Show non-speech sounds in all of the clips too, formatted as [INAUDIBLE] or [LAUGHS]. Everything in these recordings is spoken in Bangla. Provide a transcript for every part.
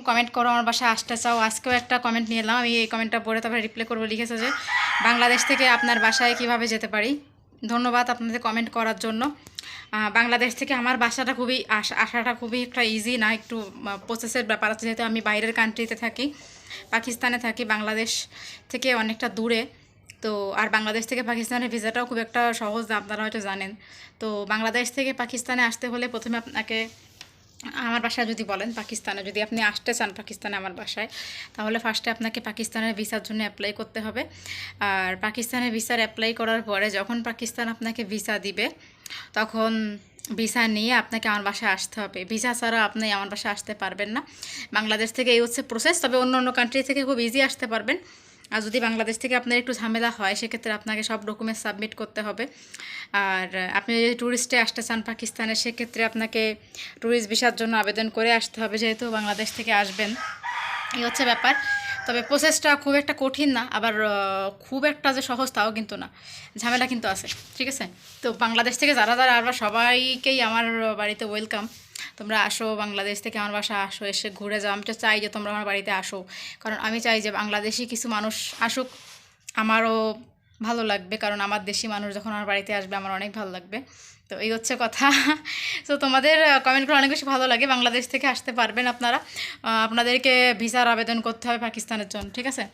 কমেন্ট করো, আমার বাসায় আসতে চাও, আজকেও একটা কমেন্ট নিয়ে এলাম। আমি এই কমেন্টটা পড়ে তারপরে রিপ্লাই করব, লিখেছে যে, বাংলাদেশ থেকে আপনার বাসায় কীভাবে যেতে পারি? ধন্যবাদ আপনাদের কমেন্ট করার জন্য। বাংলাদেশ থেকে আমার বাসাটা খুবই আস- আসাটা খুবই একটা ইজি না, একটু প্রসেসের ব্যাপার আছে। যেহেতু আমি বাইরের কান্ট্রিতে থাকি, পাকিস্তানে থাকি, বাংলাদেশ থেকে অনেকটা দূরে। তো, আর বাংলাদেশ থেকে পাকিস্তানের ভিসাটাও খুব একটা সহজ, আপনারা হয়তো জানেন। তো, বাংলাদেশ থেকে পাকিস্তানে আসতে হলে প্রথমে আপনাকে আমার বাসায় যদি বলেন পাকিস্তানে, যদি আপনি আসতে চান পাকিস্তানে আমার বাসায়, তাহলে ফার্স্টে আপনাকে পাকিস্তানের ভিসার জন্য অ্যাপ্লাই করতে হবে। আর পাকিস্তানের ভিসার অ্যাপ্লাই করার পরে যখন পাকিস্তান আপনাকে ভিসা দিবে, তখন ভিসা নিয়ে আপনাকে আমার বাসায় আসতে হবে। ভিসা ছাড়া আপনি আমার বাসায় আসতে পারবেন না। বাংলাদেশ থেকে এই হচ্ছে প্রসেস তবে অন্য অন্য কান্ট্রি থেকে খুব ইজি আসতে পারবেন। আর যদি বাংলাদেশ থেকে আপনার একটু ঝামেলা হয়, সেক্ষেত্রে আপনাকে সব ডকুমেন্টস সাবমিট করতে হবে। আর আপনি যদি ট্যুরিস্টে আসতে চান পাকিস্তানে, সেক্ষেত্রে আপনাকে ট্যুরিস্ট ভিসার জন্য আবেদন করে আসতে হবে, যেহেতু বাংলাদেশ থেকে আসবেন। এই হচ্ছে ব্যাপার। তবে প্রসেসটা খুব একটা কঠিন না, আবার খুব একটা যে সহজ তাও কিন্তু না। ঝামেলা কিন্তু আছে, ঠিক আছে? তো বাংলাদেশ থেকে যারা যারা আসবা, সবাইকেই আমার বাড়িতে ওয়েলকাম তোমরা আসো, বাংলাদেশ থেকে আমার বাসা আসো, এসে ঘুরে যাও। আমি তো চাই যে তোমরা আমার বাড়িতে আসো। কারণ আমি চাই যে বাংলাদেশি কিছু মানুষ আসুক, আমারও ভালো লাগবে। কারণ আমার দেশি মানুষ যখন আমার বাড়িতে আসবে, আমার অনেক ভালো লাগবে। তো এই হচ্ছে কথা। [LAUGHS] তো তোমাদের কমেন্টগুলো অনেক বেশি ভালো লাগে। বাংলাদেশ থেকে আসতে পারবেন আপনারা। আপনাদেরকে ভিসার আবেদন করতে হবে পাকিস্তানের জন্য, ঠিক আছে?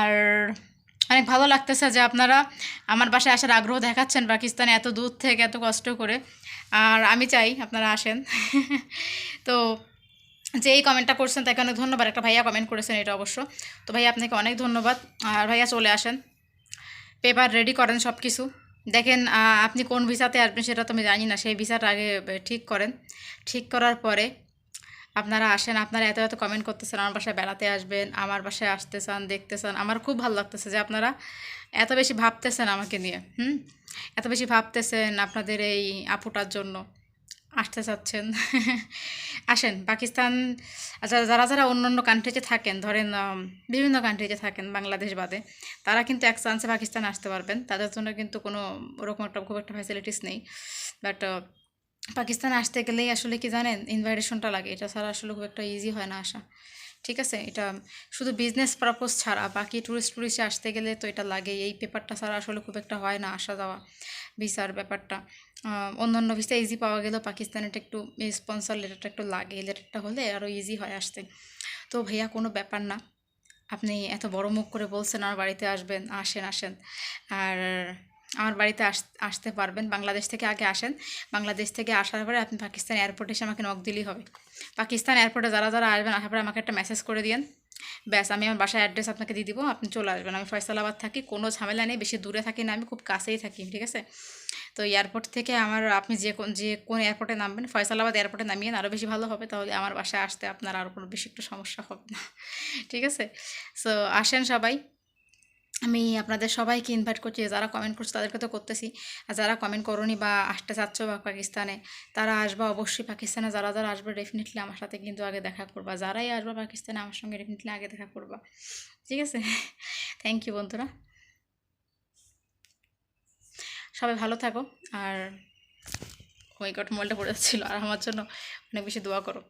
আর অনেক ভালো লাগতেছে যে আপনারা আমার বাসায় আসার আগ্রহ দেখাচ্ছেন পাকিস্তানে এত দূর থেকে এত কষ্ট করে। আর আমি চাই আপনারা আসেন। [LAUGHS] তো যে এই কমেন্টটা করছেন তাকে অনেক ধন্যবাদ। একটা ভাইয়া কমেন্ট করেছেন এটা অবশ্য। তো ভাইয়া আপনাকে অনেক ধন্যবাদ। আর ভাইয়া চলে আসেন। পেপার রেডি করেন সব কিছু দেখেন আপনি কোন ভিসাতে আসবেন সেটা তো আমি জানি না। সেই ভিসাটা আগে ঠিক করেন। ঠিক করার পরে আপনারা আসেন, আপনারা এত এত কমেন্ট করতেছেন, আমার বাসায় বেড়াতে আসবেন, আমার বাসায় আসতে চান দেখতে চান আমার খুব ভালো লাগতেছে যে আপনারা এত বেশি ভাবতেছেন আমাকে নিয়ে, হুম? এত বেশি ভাবতেছেন আপনাদের এই আপুটার জন্য, আসতে চাচ্ছেন। [LAUGHS] আসেন, পাকিস্তান আচ্ছা যারা যারা অন্য অন্য কান্ট্রিতে থাকেন, ধরেন বিভিন্ন কান্ট্রিতে থাকেন বাংলাদেশ বাদে, তারা কিন্তু এক চান্সে পাকিস্তান আসতে পারবেন, তাদের জন্য কিন্তু কোনো ওরকম একটা, খুব একটা ফ্যাসিলিটিস নেই বাট পাকিস্তানে আসতে গেলেই আসলে কি জানেন ইনভাইটেশনটা লাগে। এটা ছাড়া আসলে খুব একটা ইজি হয় না আসা। ঠিক আছে? এটা শুধু বিজনেস পারপোজ ছাড়া বাকি ট্যুরিস্ট টুরিস্টে আসতে গেলে তো এটা লাগে এই পেপারটা ছাড়া আসলে খুব একটা হয় না আসা যাওয়া ভিসার ব্যাপারটা। আহ, অন্য অন্য ভিসা ইজি পাওয়া গেলেও পাকিস্তানেটা একটু স্পন্সর লেটারটা একটু লাগে। লেটারটা হলে আরও ইজি হয় আসতে। তো ভাইয়া কোনো ব্যাপার না। আপনি এত বড় মুখ করে বলছেন আমার বাড়িতে আসবেন আসেন আসেন। আর আমার বাড়িতে আস, আসতে পারবেন। বাংলাদেশ থেকে আগে আসেন। বাংলাদেশ থেকে আসার পরে আপনি পাকিস্তান এয়ারপোর্টে এসে আমাকে নক দিলেই হবে। পাকিস্তান এয়ারপোর্টে যারা যারা আসবেন আসার পরে আমাকে একটা মেসেজ করে দিন ব্যাস, আমি আমার বাসায় অ্যাড্রেস আপনাকে দিয়ে দিব। আপনি চলে আসবেন। আমি ফয়সালাবাদ থাকি, কোনো ঝামেলা নেই। বেশি দূরে থাকি না। আমি খুব কাছেই থাকি, ঠিক আছে? তো এয়ারপোর্ট থেকে আমার, আপনি যে কোন যে কোন এয়ারপোর্টে নামবেন, ফয়সালাবাদ এয়ারপোর্টে নামিয়ে আরও বেশি ভালো হবে। তাহলে আমার বাসায় আসতে আপনার আরও কোনো বেশি একটু সমস্যা হবে না, ঠিক আছে? সো আসেন সবাই। আমি আপনাদের সবাইকে ইনভাইট করছি, যারা কমেন্ট করছে তাদেরকে তো করতেছি। আর যারা কমেন্ট করনি বা আসতে চাচ্ছ বা পাকিস্তানে, তারা আসবা অবশ্যই পাকিস্তানে। যারা যারা আসবে ডেফিনেটলি আমার সাথে কিন্তু আগে দেখা করবা। যারাই আসবে পাকিস্তানে, আমার সঙ্গে ডেফিনেটলি আগে দেখা করবা। ঠিক আছে? [LAUGHS] থ্যাংক ইউ বন্ধুরা। সবাই ভালো থাকো। আর ওই গট মোবাইলটা পড়ে যাচ্ছিল। আর আমার জন্য অনেক বেশি দোয়া করো।